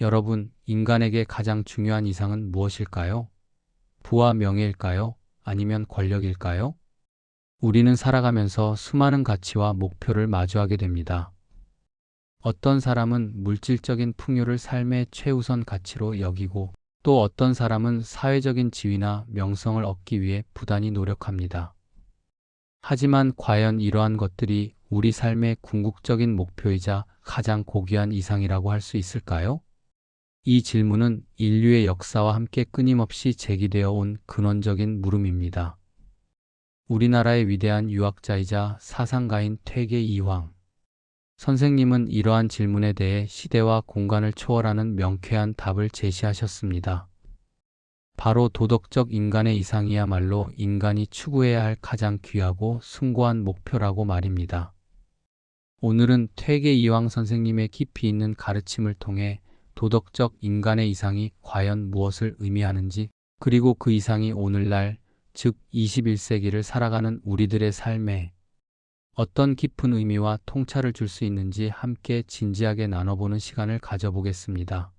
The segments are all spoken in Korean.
여러분, 인간에게 가장 중요한 이상은 무엇일까요? 부와 명예일까요? 아니면 권력일까요? 우리는 살아가면서 수많은 가치와 목표를 마주하게 됩니다. 어떤 사람은 물질적인 풍요를 삶의 최우선 가치로 여기고 또 어떤 사람은 사회적인 지위나 명성을 얻기 위해 부단히 노력합니다. 하지만 과연 이러한 것들이 우리 삶의 궁극적인 목표이자 가장 고귀한 이상이라고 할 수 있을까요? 이 질문은 인류의 역사와 함께 끊임없이 제기되어 온 근원적인 물음입니다. 우리나라의 위대한 유학자이자 사상가인 퇴계 이황. 선생님은 이러한 질문에 대해 시대와 공간을 초월하는 명쾌한 답을 제시하셨습니다. 바로 도덕적 인간의 이상이야말로 인간이 추구해야 할 가장 귀하고 숭고한 목표라고 말입니다. 오늘은 퇴계 이황 선생님의 깊이 있는 가르침을 통해 도덕적 인간의 이상이 과연 무엇을 의미하는지, 그리고 그 이상이 오늘날, 즉 21세기를 살아가는 우리들의 삶에 어떤 깊은 의미와 통찰을 줄 수 있는지 함께 진지하게 나눠보는 시간을 가져보겠습니다.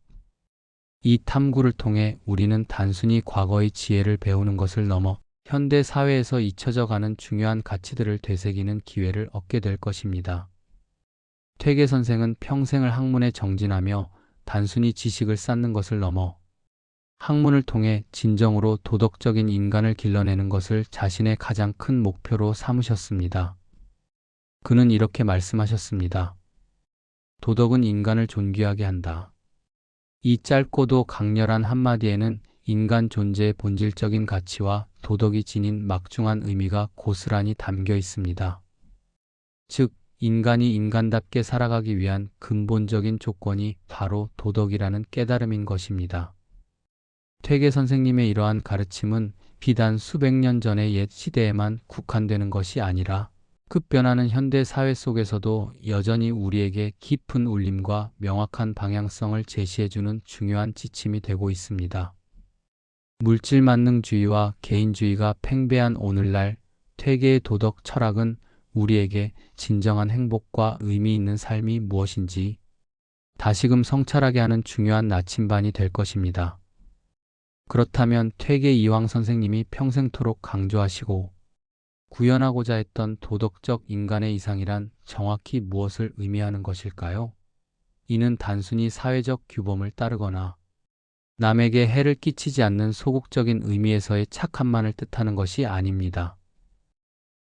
이 탐구를 통해 우리는 단순히 과거의 지혜를 배우는 것을 넘어 현대 사회에서 잊혀져 가는 중요한 가치들을 되새기는 기회를 얻게 될 것입니다. 퇴계 선생은 평생을 학문에 정진하며 단순히 지식을 쌓는 것을 넘어 학문을 통해 진정으로 도덕적인 인간을 길러내는 것을 자신의 가장 큰 목표로 삼으셨습니다. 그는 이렇게 말씀하셨습니다. 도덕은 인간을 존귀하게 한다. 이 짧고도 강렬한 한마디에는 인간 존재의 본질적인 가치와 도덕이 지닌 막중한 의미가 고스란히 담겨 있습니다. 즉, 인간이 인간답게 살아가기 위한 근본적인 조건이 바로 도덕이라는 깨달음인 것입니다. 퇴계 선생님의 이러한 가르침은 비단 수백 년 전의 옛 시대에만 국한되는 것이 아니라 급변하는 현대 사회 속에서도 여전히 우리에게 깊은 울림과 명확한 방향성을 제시해주는 중요한 지침이 되고 있습니다. 물질 만능주의와 개인주의가 팽배한 오늘날 퇴계의 도덕 철학은 우리에게 진정한 행복과 의미 있는 삶이 무엇인지 다시금 성찰하게 하는 중요한 나침반이 될 것입니다. 그렇다면 퇴계 이황 선생님이 평생토록 강조하시고 구현하고자 했던 도덕적 인간의 이상이란 정확히 무엇을 의미하는 것일까요? 이는 단순히 사회적 규범을 따르거나 남에게 해를 끼치지 않는 소극적인 의미에서의 착함만을 뜻하는 것이 아닙니다.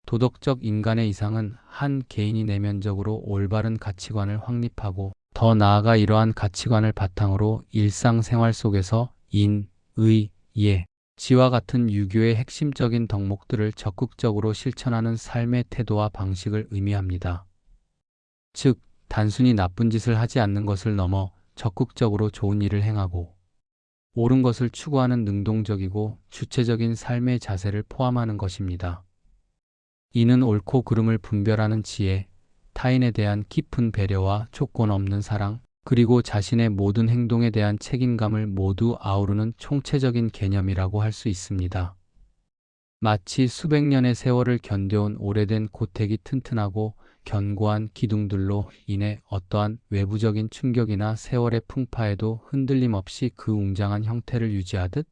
도덕적 인간의 이상은 한 개인이 내면적으로 올바른 가치관을 확립하고 더 나아가 이러한 가치관을 바탕으로 일상생활 속에서 인, 의, 예, 지와 같은 유교의 핵심적인 덕목들을 적극적으로 실천하는 삶의 태도와 방식을 의미합니다. 즉, 단순히 나쁜 짓을 하지 않는 것을 넘어 적극적으로 좋은 일을 행하고 옳은 것을 추구하는 능동적이고 주체적인 삶의 자세를 포함하는 것입니다. 이는 옳고 그름을 분별하는 지혜, 타인에 대한 깊은 배려와 조건 없는 사랑, 그리고 자신의 모든 행동에 대한 책임감을 모두 아우르는 총체적인 개념이라고 할 수 있습니다. 마치 수백 년의 세월을 견뎌온 오래된 고택이 튼튼하고 견고한 기둥들로 인해 어떠한 외부적인 충격이나 세월의 풍파에도 흔들림 없이 그 웅장한 형태를 유지하듯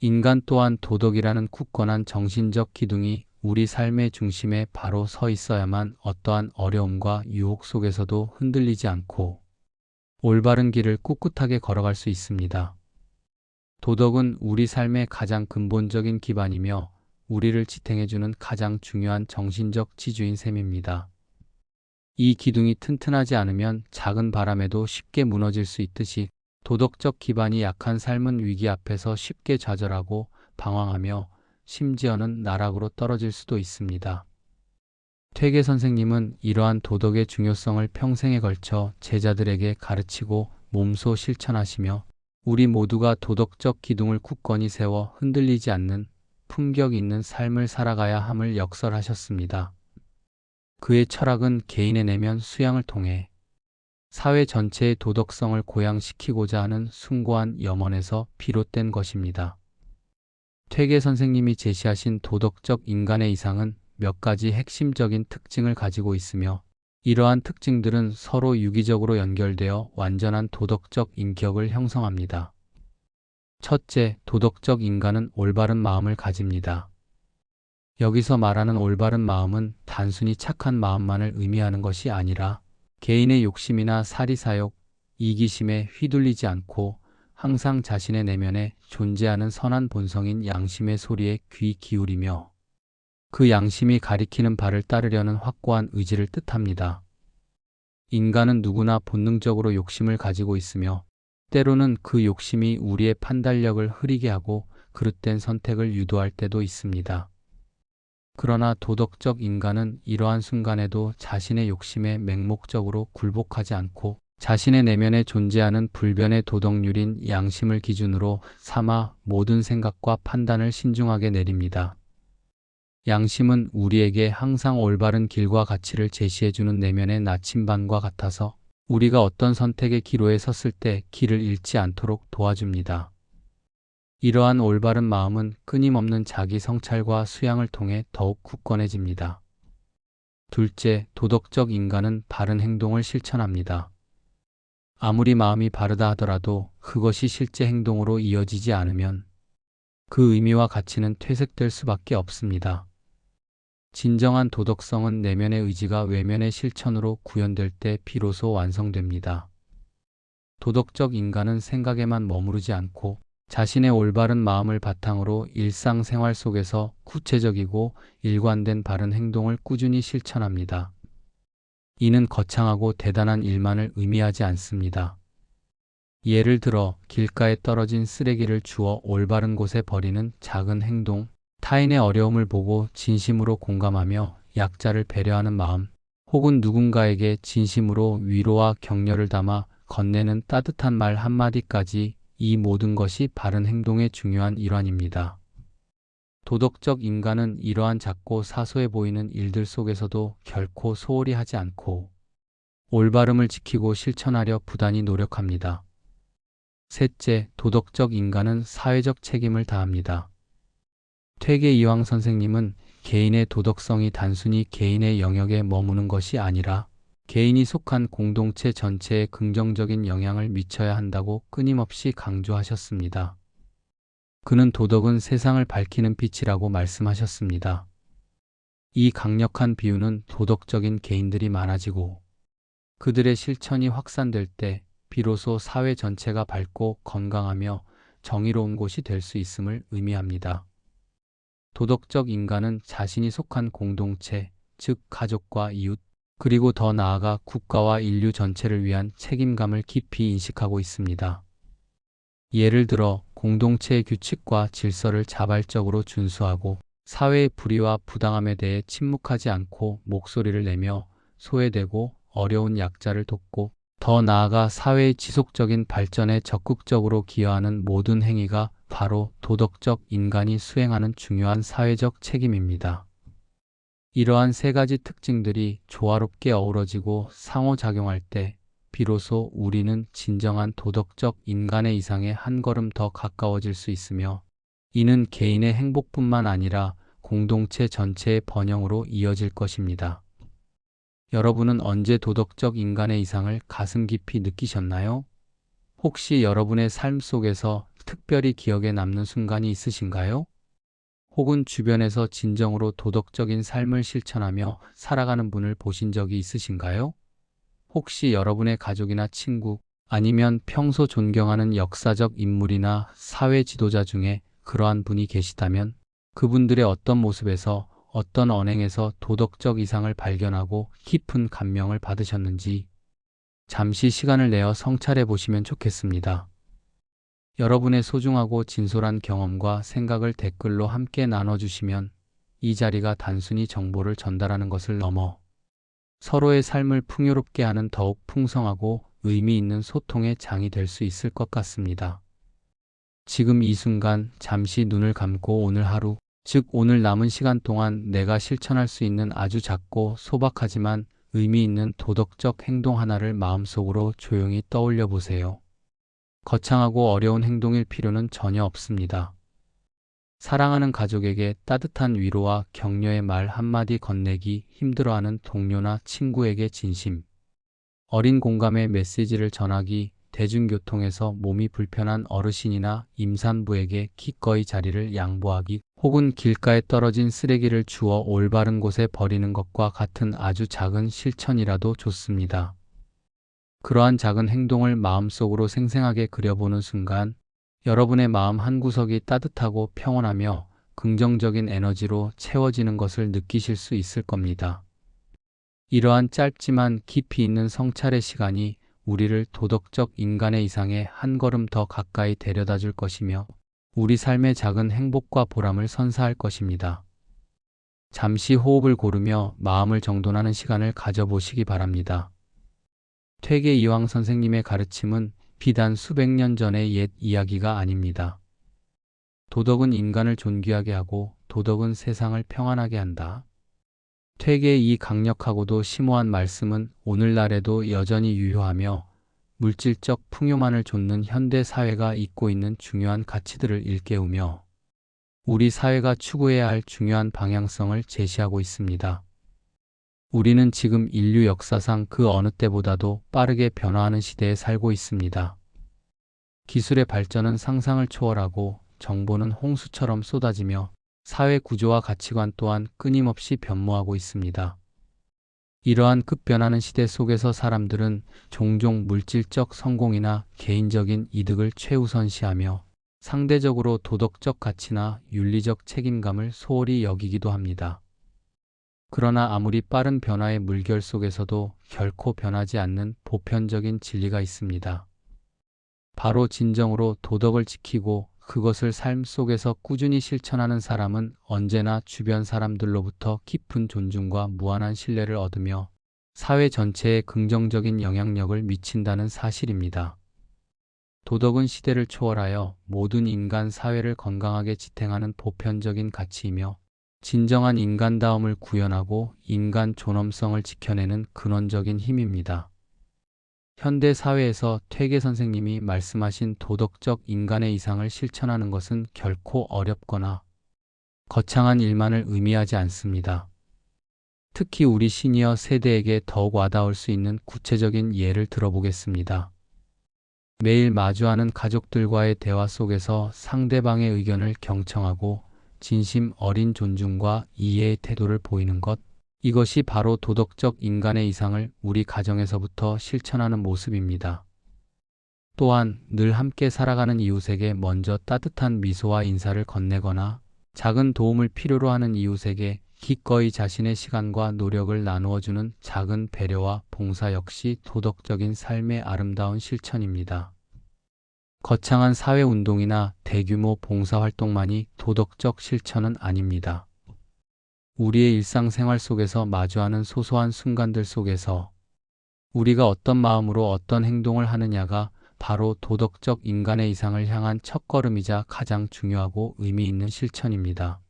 인간 또한 도덕이라는 굳건한 정신적 기둥이 우리 삶의 중심에 바로 서 있어야만 어떠한 어려움과 유혹 속에서도 흔들리지 않고 올바른 길을 꿋꿋하게 걸어갈 수 있습니다. 도덕은 우리 삶의 가장 근본적인 기반이며 우리를 지탱해주는 가장 중요한 정신적 지주인 셈입니다. 이 기둥이 튼튼하지 않으면 작은 바람에도 쉽게 무너질 수 있듯이 도덕적 기반이 약한 삶은 위기 앞에서 쉽게 좌절하고 방황하며 심지어는 나락으로 떨어질 수도 있습니다. 퇴계 선생님은 이러한 도덕의 중요성을 평생에 걸쳐 제자들에게 가르치고 몸소 실천하시며 우리 모두가 도덕적 기둥을 굳건히 세워 흔들리지 않는 품격 있는 삶을 살아가야 함을 역설하셨습니다. 그의 철학은 개인의 내면 수양을 통해 사회 전체의 도덕성을 고양시키고자 하는 숭고한 염원에서 비롯된 것입니다. 퇴계 선생님이 제시하신 도덕적 인간의 이상은 몇 가지 핵심적인 특징을 가지고 있으며 이러한 특징들은 서로 유기적으로 연결되어 완전한 도덕적 인격을 형성합니다. 첫째, 도덕적 인간은 올바른 마음을 가집니다. 여기서 말하는 올바른 마음은 단순히 착한 마음만을 의미하는 것이 아니라 개인의 욕심이나 사리사욕, 이기심에 휘둘리지 않고 항상 자신의 내면에 존재하는 선한 본성인 양심의 소리에 귀 기울이며 그 양심이 가리키는 바를 따르려는 확고한 의지를 뜻합니다. 인간은 누구나 본능적으로 욕심을 가지고 있으며 때로는 그 욕심이 우리의 판단력을 흐리게 하고 그릇된 선택을 유도할 때도 있습니다. 그러나 도덕적 인간은 이러한 순간에도 자신의 욕심에 맹목적으로 굴복하지 않고 자신의 내면에 존재하는 불변의 도덕률인 양심을 기준으로 삼아 모든 생각과 판단을 신중하게 내립니다. 양심은 우리에게 항상 올바른 길과 가치를 제시해주는 내면의 나침반과 같아서 우리가 어떤 선택의 기로에 섰을 때 길을 잃지 않도록 도와줍니다. 이러한 올바른 마음은 끊임없는 자기 성찰과 수양을 통해 더욱 굳건해집니다. 둘째, 도덕적 인간은 바른 행동을 실천합니다. 아무리 마음이 바르다 하더라도 그것이 실제 행동으로 이어지지 않으면 그 의미와 가치는 퇴색될 수밖에 없습니다. 진정한 도덕성은 내면의 의지가 외면의 실천으로 구현될 때 비로소 완성됩니다. 도덕적 인간은 생각에만 머무르지 않고 자신의 올바른 마음을 바탕으로 일상생활 속에서 구체적이고 일관된 바른 행동을 꾸준히 실천합니다. 이는 거창하고 대단한 일만을 의미하지 않습니다. 예를 들어 길가에 떨어진 쓰레기를 주워 올바른 곳에 버리는 작은 행동, 타인의 어려움을 보고 진심으로 공감하며 약자를 배려하는 마음, 혹은 누군가에게 진심으로 위로와 격려를 담아 건네는 따뜻한 말 한마디까지 이 모든 것이 바른 행동의 중요한 일환입니다. 도덕적 인간은 이러한 작고 사소해 보이는 일들 속에서도 결코 소홀히 하지 않고 올바름을 지키고 실천하려 부단히 노력합니다. 셋째, 도덕적 인간은 사회적 책임을 다합니다. 퇴계 이황 선생님은 개인의 도덕성이 단순히 개인의 영역에 머무는 것이 아니라 개인이 속한 공동체 전체에 긍정적인 영향을 미쳐야 한다고 끊임없이 강조하셨습니다. 그는 도덕은 세상을 밝히는 빛이라고 말씀하셨습니다. 이 강력한 비유는 도덕적인 개인들이 많아지고 그들의 실천이 확산될 때 비로소 사회 전체가 밝고 건강하며 정의로운 곳이 될 수 있음을 의미합니다. 도덕적 인간은 자신이 속한 공동체, 즉 가족과 이웃, 그리고 더 나아가 국가와 인류 전체를 위한 책임감을 깊이 인식하고 있습니다. 예를 들어 공동체의 규칙과 질서를 자발적으로 준수하고 사회의 불의와 부당함에 대해 침묵하지 않고 목소리를 내며 소외되고 어려운 약자를 돕고 더 나아가 사회의 지속적인 발전에 적극적으로 기여하는 모든 행위가 바로 도덕적 인간이 수행하는 중요한 사회적 책임입니다. 이러한 세 가지 특징들이 조화롭게 어우러지고 상호작용할 때 비로소 우리는 진정한 도덕적 인간의 이상에 한 걸음 더 가까워질 수 있으며 이는 개인의 행복뿐만 아니라 공동체 전체의 번영으로 이어질 것입니다. 여러분은 언제 도덕적 인간의 이상을 가슴 깊이 느끼셨나요? 혹시 여러분의 삶 속에서 특별히 기억에 남는 순간이 있으신가요? 혹은 주변에서 진정으로 도덕적인 삶을 실천하며 살아가는 분을 보신 적이 있으신가요? 혹시 여러분의 가족이나 친구 아니면 평소 존경하는 역사적 인물이나 사회 지도자 중에 그러한 분이 계시다면 그분들의 어떤 모습에서 어떤 언행에서 도덕적 이상을 발견하고 깊은 감명을 받으셨는지 잠시 시간을 내어 성찰해 보시면 좋겠습니다. 여러분의 소중하고 진솔한 경험과 생각을 댓글로 함께 나눠주시면 이 자리가 단순히 정보를 전달하는 것을 넘어 서로의 삶을 풍요롭게 하는 더욱 풍성하고 의미 있는 소통의 장이 될 수 있을 것 같습니다. 지금 이 순간 잠시 눈을 감고 오늘 하루, 즉 오늘 남은 시간 동안 내가 실천할 수 있는 아주 작고 소박하지만 의미 있는 도덕적 행동 하나를 마음속으로 조용히 떠올려 보세요. 거창하고 어려운 행동일 필요는 전혀 없습니다. 사랑하는 가족에게 따뜻한 위로와 격려의 말 한마디 건네기 힘들어하는 동료나 친구에게 진심. 어린 공감의 메시지를 전하기 대중교통에서 몸이 불편한 어르신이나 임산부에게 기꺼이 자리를 양보하기 혹은 길가에 떨어진 쓰레기를 주워 올바른 곳에 버리는 것과 같은 아주 작은 실천이라도 좋습니다. 그러한 작은 행동을 마음속으로 생생하게 그려보는 순간 여러분의 마음 한구석이 따뜻하고 평온하며 긍정적인 에너지로 채워지는 것을 느끼실 수 있을 겁니다. 이러한 짧지만 깊이 있는 성찰의 시간이 우리를 도덕적 인간의 이상에 한 걸음 더 가까이 데려다 줄 것이며 우리 삶의 작은 행복과 보람을 선사할 것입니다. 잠시 호흡을 고르며 마음을 정돈하는 시간을 가져보시기 바랍니다. 퇴계 이황 선생님의 가르침은 비단 수백 년 전의 옛 이야기가 아닙니다. 도덕은 인간을 존귀하게 하고 도덕은 세상을 평안하게 한다. 퇴계의 이 강력하고도 심오한 말씀은 오늘날에도 여전히 유효하며 물질적 풍요만을 좇는 현대 사회가 잇고 있는 중요한 가치들을 일깨우며 우리 사회가 추구해야 할 중요한 방향성을 제시하고 있습니다. 우리는 지금 인류 역사상 그 어느 때보다도 빠르게 변화하는 시대에 살고 있습니다. 기술의 발전은 상상을 초월하고 정보는 홍수처럼 쏟아지며 사회 구조와 가치관 또한 끊임없이 변모하고 있습니다. 이러한 급변하는 시대 속에서 사람들은 종종 물질적 성공이나 개인적인 이득을 최우선시하며 상대적으로 도덕적 가치나 윤리적 책임감을 소홀히 여기기도 합니다. 그러나 아무리 빠른 변화의 물결 속에서도 결코 변하지 않는 보편적인 진리가 있습니다. 바로 진정으로 도덕을 지키고 그것을 삶 속에서 꾸준히 실천하는 사람은 언제나 주변 사람들로부터 깊은 존중과 무한한 신뢰를 얻으며 사회 전체에 긍정적인 영향력을 미친다는 사실입니다. 도덕은 시대를 초월하여 모든 인간 사회를 건강하게 지탱하는 보편적인 가치이며 진정한 인간다움을 구현하고 인간 존엄성을 지켜내는 근원적인 힘입니다. 현대 사회에서 퇴계 선생님이 말씀하신 도덕적 인간의 이상을 실천하는 것은 결코 어렵거나 거창한 일만을 의미하지 않습니다. 특히 우리 시니어 세대에게 더욱 와닿을 수 있는 구체적인 예를 들어보겠습니다. 매일 마주하는 가족들과의 대화 속에서 상대방의 의견을 경청하고 진심 어린 존중과 이해의 태도를 보이는 것, 이것이 바로 도덕적 인간의 이상을 우리 가정에서부터 실천하는 모습입니다. 또한 늘 함께 살아가는 이웃에게 먼저 따뜻한 미소와 인사를 건네거나 작은 도움을 필요로 하는 이웃에게 기꺼이 자신의 시간과 노력을 나누어 주는 작은 배려와 봉사 역시 도덕적인 삶의 아름다운 실천입니다. 거창한 사회 운동이나 대규모 봉사 활동만이 도덕적 실천은 아닙니다. 우리의 일상생활 속에서 마주하는 소소한 순간들 속에서 우리가 어떤 마음으로 어떤 행동을 하느냐가 바로 도덕적 인간의 이상을 향한 첫걸음이자 가장 중요하고 의미 있는 실천입니다.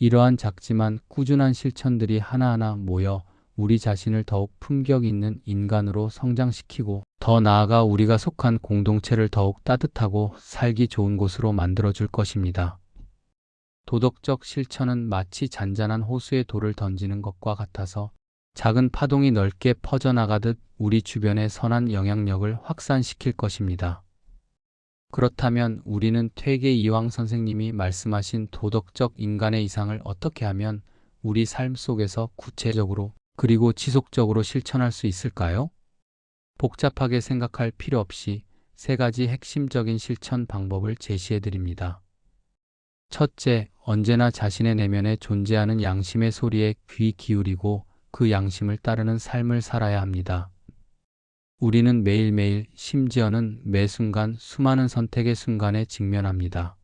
이러한 작지만 꾸준한 실천들이 하나하나 모여 우리 자신을 더욱 품격 있는 인간으로 성장시키고 더 나아가 우리가 속한 공동체를 더욱 따뜻하고 살기 좋은 곳으로 만들어 줄 것입니다. 도덕적 실천은 마치 잔잔한 호수에 돌을 던지는 것과 같아서 작은 파동이 넓게 퍼져나가듯 우리 주변의 선한 영향력을 확산시킬 것입니다. 그렇다면 우리는 퇴계 이황 선생님이 말씀하신 도덕적 인간의 이상을 어떻게 하면 우리 삶 속에서 구체적으로 그리고 지속적으로 실천할 수 있을까요? 복잡하게 생각할 필요 없이 세 가지 핵심적인 실천 방법을 제시해 드립니다. 첫째, 언제나 자신의 내면에 존재하는 양심의 소리에 귀 기울이고 그 양심을 따르는 삶을 살아야 합니다. 우리는 매일매일 심지어는 매 순간 수많은 선택의 순간에 직면합니다.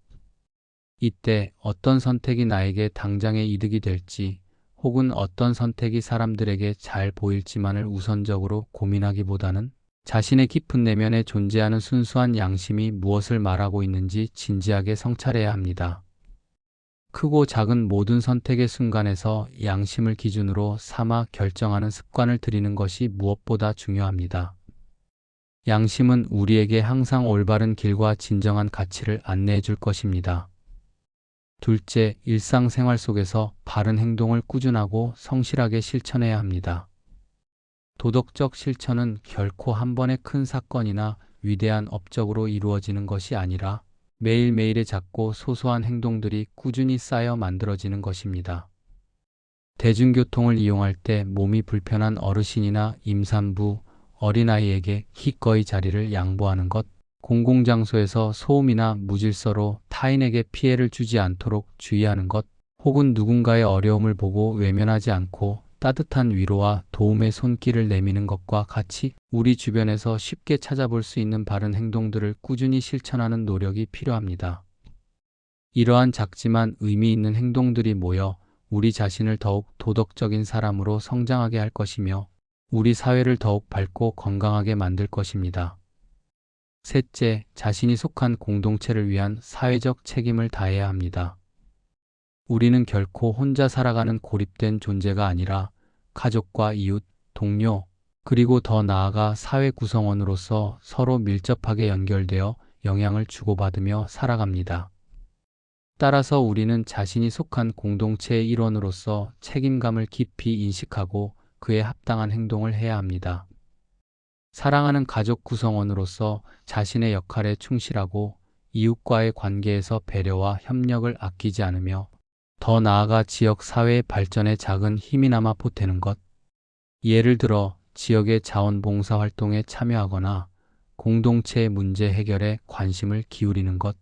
이때 어떤 선택이 나에게 당장의 이득이 될지 혹은 어떤 선택이 사람들에게 잘 보일지만을 우선적으로 고민하기보다는 자신의 깊은 내면에 존재하는 순수한 양심이 무엇을 말하고 있는지 진지하게 성찰해야 합니다. 크고 작은 모든 선택의 순간에서 양심을 기준으로 삼아 결정하는 습관을 들이는 것이 무엇보다 중요합니다. 양심은 우리에게 항상 올바른 길과 진정한 가치를 안내해 줄 것입니다. 둘째, 일상생활 속에서 바른 행동을 꾸준하고 성실하게 실천해야 합니다. 도덕적 실천은 결코 한 번의 큰 사건이나 위대한 업적으로 이루어지는 것이 아니라 매일매일의 작고 소소한 행동들이 꾸준히 쌓여 만들어지는 것입니다. 대중교통을 이용할 때 몸이 불편한 어르신이나 임산부, 어린아이에게 기꺼이 자리를 양보하는 것, 공공장소에서 소음이나 무질서로 타인에게 피해를 주지 않도록 주의하는 것, 혹은 누군가의 어려움을 보고 외면하지 않고 따뜻한 위로와 도움의 손길을 내미는 것과 같이 우리 주변에서 쉽게 찾아볼 수 있는 바른 행동들을 꾸준히 실천하는 노력이 필요합니다. 이러한 작지만 의미 있는 행동들이 모여 우리 자신을 더욱 도덕적인 사람으로 성장하게 할 것이며 우리 사회를 더욱 밝고 건강하게 만들 것입니다. 셋째, 자신이 속한 공동체를 위한 사회적 책임을 다해야 합니다. 우리는 결코 혼자 살아가는 고립된 존재가 아니라 가족과 이웃, 동료, 그리고 더 나아가 사회 구성원으로서 서로 밀접하게 연결되어 영향을 주고받으며 살아갑니다. 따라서 우리는 자신이 속한 공동체의 일원으로서 책임감을 깊이 인식하고 그에 합당한 행동을 해야 합니다. 사랑하는 가족 구성원으로서 자신의 역할에 충실하고 이웃과의 관계에서 배려와 협력을 아끼지 않으며 더 나아가 지역 사회의 발전에 작은 힘이나마 보태는 것. 예를 들어 지역의 자원봉사 활동에 참여하거나 공동체의 문제 해결에 관심을 기울이는 것.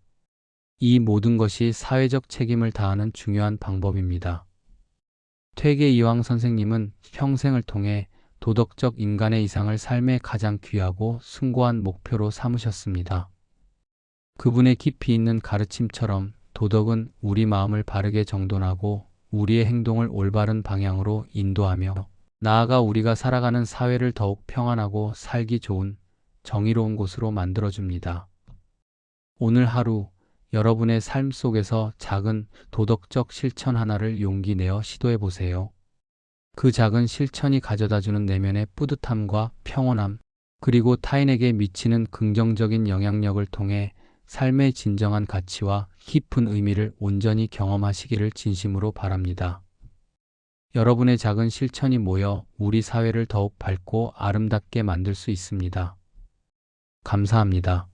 이 모든 것이 사회적 책임을 다하는 중요한 방법입니다. 퇴계 이황 선생님은 평생을 통해 도덕적 인간의 이상을 삶의 가장 귀하고 숭고한 목표로 삼으셨습니다. 그분의 깊이 있는 가르침처럼 도덕은 우리 마음을 바르게 정돈하고 우리의 행동을 올바른 방향으로 인도하며 나아가 우리가 살아가는 사회를 더욱 평안하고 살기 좋은 정의로운 곳으로 만들어줍니다. 오늘 하루 여러분의 삶 속에서 작은 도덕적 실천 하나를 용기 내어 시도해 보세요. 그 작은 실천이 가져다 주는 내면의 뿌듯함과 평온함, 그리고 타인에게 미치는 긍정적인 영향력을 통해 삶의 진정한 가치와 깊은 의미를 온전히 경험하시기를 진심으로 바랍니다. 여러분의 작은 실천이 모여 우리 사회를 더욱 밝고 아름답게 만들 수 있습니다. 감사합니다.